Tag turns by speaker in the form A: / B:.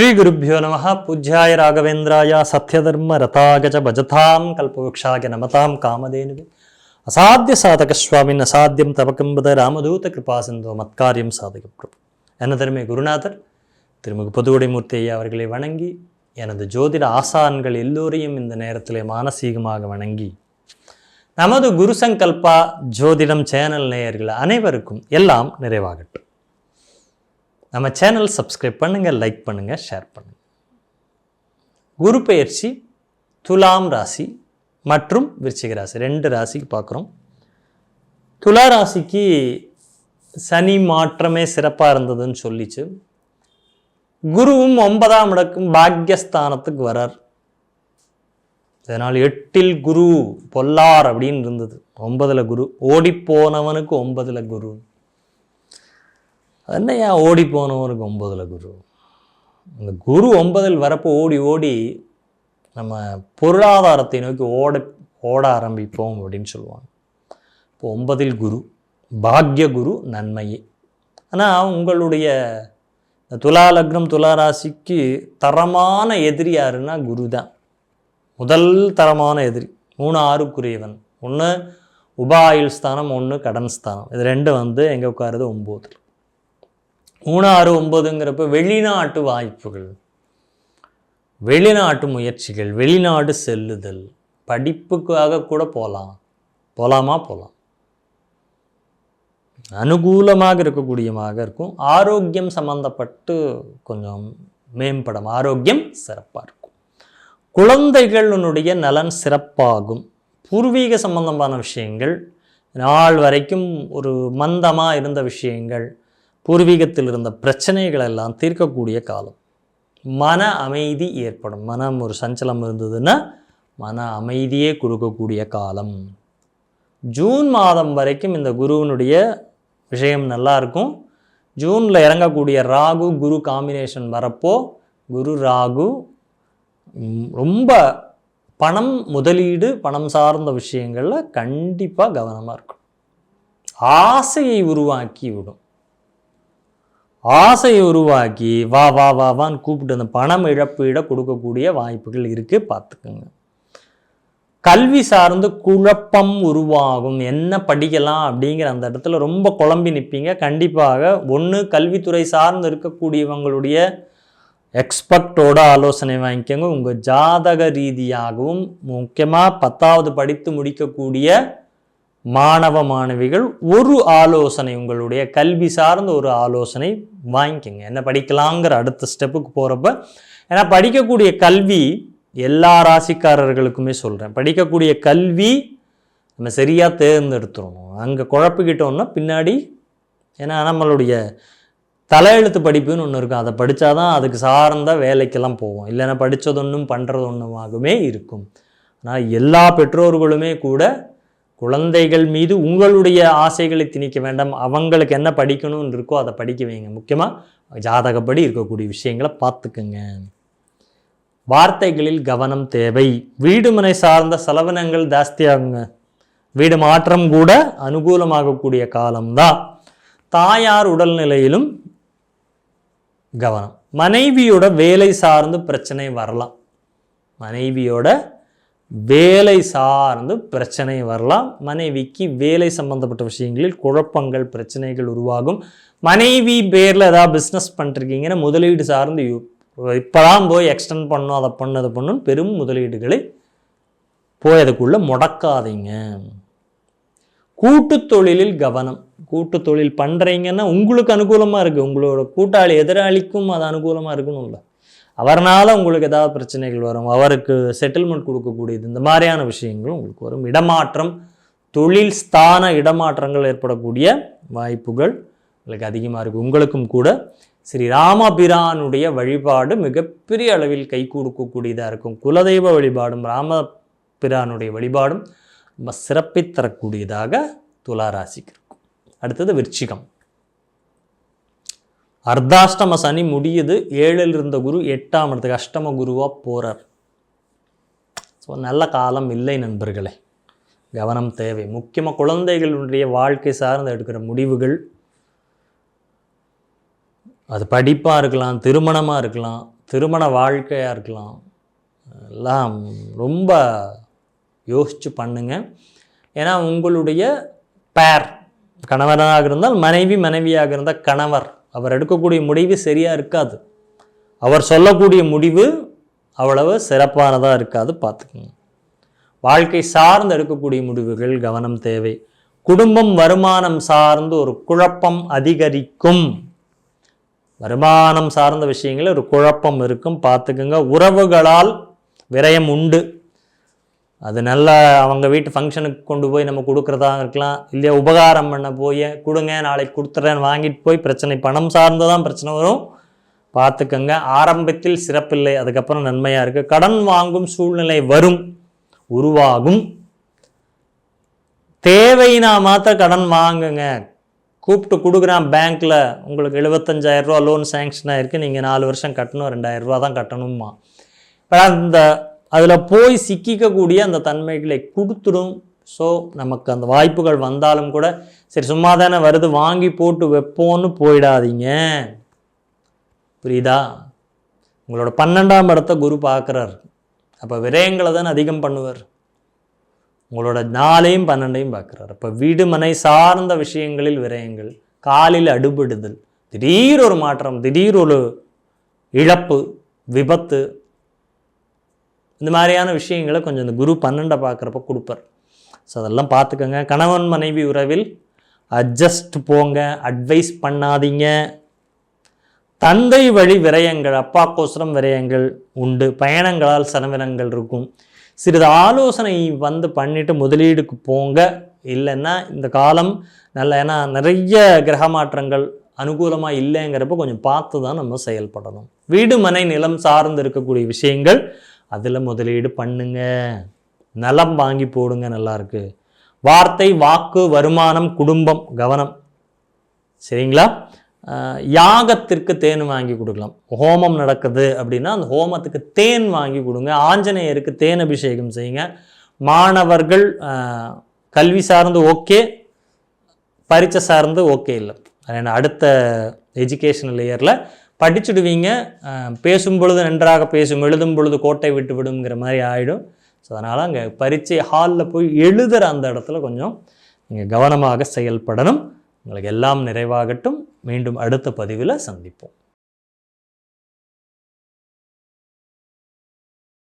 A: ஸ்ரீகுருப்போ நம பூஜ்யாய ராகவேந்திராய சத்யதர்ம ரதாகஜ பஜதாம் கல்பவக்ஷாக நமதாம் காமதேனுவே. அசாத்திய சாதக சுவாமின் அசாத்தியம் தவக்கம்பத ராமதூத கிருபா சிந்தோ மத்காரியம் சாதக பிரபு. எனதருமை குருநாதர் திருமிகு பொதுவுடைமூர்த்தி ஐயா அவர்களை வணங்கி எனது ஜோதிட ஆசான்கள் எல்லோரையும் இந்த நேரத்திலே மானசீகமாக வணங்கி நமது குரு சங்கல்பா ஜோதிடம் சேனல் நேயர்கள் அனைவருக்கும் எல்லாம் நிறைவாகட்டும். நம்ம சேனல் சப்ஸ்கிரைப் பண்ணுங்கள் லைக் பண்ணுங்கள் ஷேர் பண்ணுங்கள் குரு பெயர்ச்சி துலாம் ராசி மற்றும் விருச்சிக ராசி. ரெண்டு ராசிக்கு பார்க்குறோம். துலா ராசிக்கு சனி மாற்றமே சிறப்பாக இருந்ததுன்னு சொல்லிச்சு. குருவும் ஒன்பதாம் இடக்கும் பாக்யஸ்தானத்துக்கு வரார். இதனால் எட்டில் குரு பொல்லார் அப்படின்னு இருந்தது. ஒன்பதில் குரு ஓடிப்போனவனுக்கு ஒன்பதில் குரு. என்னையா ஓடி போனவனுக்கு ஒம்பதில் குரு? இந்த குரு ஒன்பதில் வரப்போ ஓடி ஓடி நம்ம பொருளாதாரத்தை நோக்கி ஓட ஓட ஆரம்பிப்போம் அப்படின்னு சொல்லுவாங்க. இப்போ ஒன்பதில் குரு பாக்ய குரு நன்மையே. ஆனால் உங்களுடைய துலா லக்னம் துலா ராசிக்கு தரமான எதிரி யாருன்னா குரு தான். முதல் தரமான எதிரி மூணு ஆறுக்குரியவன். ஒன்று உபாயில் ஸ்தானம் ஒன்று கடன் ஸ்தானம். இது ரெண்டு வந்து எங்கே உட்காருது? ஒம்போதில். மூணு ஆறு ஒம்பதுங்கிறப்ப வெளிநாட்டு வாய்ப்புகள் வெளிநாட்டு முயற்சிகள் வெளிநாடு செல்லுதல் படிப்புக்காக கூட போகலாம் போகலாமா போகலாம் அனுகூலமாக இருக்கக்கூடியமாக இருக்கும். ஆரோக்கியம் சம்மந்தப்பட்டு கொஞ்சம் மேம்படும். ஆரோக்கியம் சிறப்பாக இருக்கும். குழந்தைகளுடைய நலன் சிறப்பாகும். பூர்வீக சம்பந்தமான விஷயங்கள் நாள் வரைக்கும் ஒரு மந்தமாக இருந்த விஷயங்கள் பூர்வீகத்தில் இருந்த பிரச்சனைகள் எல்லாம் தீர்க்கக்கூடிய காலம். மன அமைதி ஏற்படும். மனம் ஒரு சஞ்சலம் இருந்ததுன்னா மன அமைதியே கொடுக்கக்கூடிய காலம். ஜூன் மாதம் வரைக்கும் இந்த குருவினுடைய விஷயம் நல்லா இருக்கும். ஜூனில் இறங்கக்கூடிய ராகு குரு காம்பினேஷன் வரப்போ குரு ராகு ரொம்ப பணம் முதலீடு பணம் சார்ந்த விஷயங்களில் கண்டிப்பாக கவனமாக இருக்கும் ஆசையை உருவாக்கி விடும் ஆசையை உருவாக்கி வா வா வா வான்னு கூப்பிட்டு அந்த பணம் இழப்பீட கொடுக்கக்கூடிய வாய்ப்புகள் இருக்குது பார்த்துக்கோங்க. கல்வி சார்ந்து குழப்பம் உருவாகும். என்ன படிக்கலாம் அப்படிங்கிற அந்த இடத்துல ரொம்ப குழம்பி நிற்பீங்க கண்டிப்பாக ஒன்று கல்வித்துறை சார்ந்து இருக்கக்கூடியவங்களுடைய எக்ஸ்பர்ட்டோட ஆலோசனை வாங்கிக்கோங்க. உங்கள் ஜாதக ரீதியாகவும் முக்கியமாக பத்தாவது படித்து முடிக்கக்கூடிய மாணவ மாணவிகள் ஒரு ஆலோசனை உங்களுடைய கல்வி சார்ந்த ஒரு ஆலோசனை வாங்கிக்கோங்க. என்ன படிக்கலாங்கிற அடுத்த ஸ்டெப்புக்கு போகிறப்ப ஏன்னா படிக்கக்கூடிய கல்வி எல்லா ராசிக்காரர்களுக்குமே சொல்கிறேன் படிக்கக்கூடிய கல்வி நம்ம சரியாக தேர்ந்தெடுத்துடணும் அங்கே குழப்பிக்கிட்டோம்னா பின்னாடி ஏன்னா நம்மளுடைய தலையெழுத்து படிப்புன்னு ஒன்று இருக்கும். அதை படித்தாதான் அதுக்கு சார்ந்த வேலைக்கெல்லாம் போவோம். இல்லைன்னா படித்தது ஒன்றும் பண்ணுறது ஒன்றுமாகவே இருக்கும். ஆனால் எல்லா பெற்றோர்களுமே கூட குழந்தைகள் மீது உங்களுடைய ஆசைகளை திணிக்க வேண்டாம். அவங்களுக்கு என்ன படிக்கணும்னு இருக்கோ அதை படிக்க வைங்க. முக்கியமாக ஜாதகப்படி இருக்கக்கூடிய விஷயங்களை பார்த்துக்குங்க. வார்த்தைகளில் கவனம் தேவை. வீடுமனை சார்ந்த செலவினங்கள் ஜாஸ்தியாகுங்க. வீடு மாற்றம் கூட அனுகூலமாகக்கூடிய காலம்தான். தாயார் உடல்நிலையிலும் கவனம். மனைவியோட வேலை சார்ந்து பிரச்சனை வரலாம். மனைவியோட வேலை சார்ந்து பிரச்சனை வரலாம். மனைவிக்கு வேலை சம்பந்தப்பட்ட விஷயங்களில் குழப்பங்கள் பிரச்சனைகள் உருவாகும். மனைவி பேரில் ஏதாவது பிஸ்னஸ் பண்ணிருக்கீங்கன்னா முதலீடு சார்ந்து இப்போதான் போய் எக்ஸ்டெண்ட் பண்ணும் அதை பண்ணு அதை பண்ணும் பெரும் முதலீடுகளை போய் அதுக்குள்ளே முடக்காதீங்க. கூட்டு தொழிலில் கவனம். கூட்டு தொழில் பண்ணுறீங்கன்னா உங்களுக்கு அனுகூலமாக இருக்குது உங்களோட கூட்டாளி எதிராளிக்கும் அது அனுகூலமாக இருக்கணும்ல. அவர்னால் உங்களுக்கு ஏதாவது பிரச்சனைகள் வரும் அவருக்கு செட்டில்மெண்ட் கொடுக்கக்கூடியது இந்த மாதிரியான விஷயங்களும் உங்களுக்கு வரும். இடமாற்றம் தொழில் ஸ்தான இடமாற்றங்கள் ஏற்படக்கூடிய வாய்ப்புகள் உங்களுக்கு அதிகமாக இருக்குது உங்களுக்கும் கூட ஸ்ரீ ராமபிரானுடைய வழிபாடு மிகப்பெரிய அளவில் கை கொடுக்கக்கூடியதாக இருக்கும். குலதெய்வ வழிபாடும் ராமபிரானுடைய வழிபாடும் ரொம்ப சிறப்பை தரக்கூடியதாக துலா இருக்கும். அடுத்தது விருச்சிகம். அர்த்தாஷ்டம சனி முடியுது. ஏழில் இருந்த குரு எட்டாம் இடத்துக்கு அஷ்டம குருவாக போகிறார் ஸோ நல்ல காலம் இல்லை நண்பர்களே. கவனம் தேவை. முக்கியமாக குழந்தைகளுடைய வாழ்க்கை சார்ந்து எடுக்கிற முடிவுகள். அது படிப்பாக இருக்கலாம் திருமணமாக இருக்கலாம் திருமண வாழ்க்கையாக இருக்கலாம். எல்லாம் ரொம்ப யோசித்து பண்ணுங்க. ஏன்னா உங்களுடைய பேர் கணவனாக இருந்தால் மனைவி மனைவியாக இருந்தால் கணவர். அவர் எடுக்கக்கூடிய முடிவு சரியாக இருக்காது. அவர் சொல்லக்கூடிய முடிவு அவ்வளவு சிறப்பானதாக இருக்காது பார்த்துக்கோங்க. வாழ்க்கை சார்ந்து எடுக்கக்கூடிய முடிவுகள் கவனம் தேவை. குடும்பம் வருமானம் சார்ந்து ஒரு குழப்பம் அதிகரிக்கும். வருமானம் சார்ந்த விஷயங்களில் ஒரு குழப்பம் இருக்கும். பார்த்துக்குங்க உறவுகளால் விரயம் உண்டு. அது நல்லா அவங்க வீட்டு ஃபங்க்ஷனுக்கு கொண்டு போய் நம்ம கொடுக்குறதா இருக்கலாம். இல்லையா உபகாரம் பண்ண போய் கொடுங்க நாளைக்கு கொடுத்துட்றேன்னு வாங்கிட்டு போய் பிரச்சனை பணம் சார்ந்து தான் பிரச்சனை வரும். பார்த்துக்கங்க. ஆரம்பத்தில் சிறப்பில்லை அதுக்கப்புறம் நன்மையாக இருக்குது கடன் வாங்கும் சூழ்நிலை வரும் உருவாகும். தேவைனா மாத்திரம் கடன் வாங்குங்க. கூப்பிட்டு கொடுக்குறான் பேங்க்கில் உங்களுக்கு 75000 ரூபா லோன் சேங்ஷன் ஆயிருக்கு நீங்கள் நாலு வருஷம் கட்டணும் ரெண்டாயிரரூவா தான் கட்டணுமா இப்போ அந்த அதில் போய் சிக்கிக்கக்கூடிய அந்த தன்மைகளை கொடுத்துடும் ஸோ நமக்கு அந்த வாய்ப்புகள் வந்தாலும் கூட சரி சும்மா தானே வருது வாங்கி போட்டு வைப்போன்னு போயிடாதீங்க. புரியுதா? உங்களோட பன்னெண்டாம் இடத்த குரு பார்க்குறார். அப்போ விரயங்களை தானே அதிகம் பண்ணுவார். உங்களோட நாளையும் பன்னெண்டையும் பார்க்குறாரு. அப்போ வீடு மனை சார்ந்த விஷயங்களில் விரயங்கள் காலில் அடுபடுதல் திடீர் ஒரு மாற்றம் திடீர் ஒரு இழப்பு விபத்து இந்த மாதிரியான விஷயங்களை கொஞ்சம் இந்த குரு பன்னெண்டை பார்க்குறப்ப கொடுப்பார். ஸோ அதெல்லாம் பார்த்துக்கோங்க. கணவன் மனைவி உறவில் அட்ஜஸ்ட் போங்க அட்வைஸ் பண்ணாதீங்க. தந்தை வழி விரயங்கள் அப்பாக்கோசரம் விரயங்கள் உண்டு. பயணங்களால் செலவினங்கள் இருக்கும். சிறிது ஆலோசனை வந்து பண்ணிவிட்டு முதலீடுக்கு போங்க. இல்லைன்னா இந்த காலம் நல்ல ஏன்னா நிறைய கிரக மாற்றங்கள் அனுகூலமாக இல்லைங்கிறப்ப கொஞ்சம் பார்த்து தான் நம்ம செயல்படணும். வீடு மனை நிலம் சார்ந்து இருக்கக்கூடிய விஷயங்கள் அதில் முதலீடு பண்ணுங்க. நிலம் வாங்கி போடுங்க நல்லாயிருக்கு வார்த்தை வாக்கு வருமானம் குடும்பம் கவனம். சரிங்களா? யாகத்திற்கு தேன் வாங்கி கொடுக்கலாம். ஹோமம் நடக்குது அப்படின்னா அந்த ஹோமத்துக்கு தேன் வாங்கி கொடுங்க. ஆஞ்சநேயருக்கு தேன் அபிஷேகம் செய்யுங்க. மாணவர்கள் கல்வி சார்ந்து ஓகே பரீட்சை சார்ந்து ஓகே இல்லை. அடுத்த எஜுகேஷனல் இயரில் படிச்சுடுவீங்க பேசும் பொழுது நன்றாக பேசும் எழுதும் பொழுது கோட்டை விட்டு விடுங்கிற மாதிரி ஆகிடும் ஸோ அதனால் அங்கே பரீட்சை ஹாலில் போய் எழுதுகிற அந்த இடத்துல கொஞ்சம் நீங்கள் கவனமாக செயல்படணும். உங்களுக்கு எல்லாம் நிறைவாகட்டும். மீண்டும் அடுத்த பதிவில் சந்திப்போம்.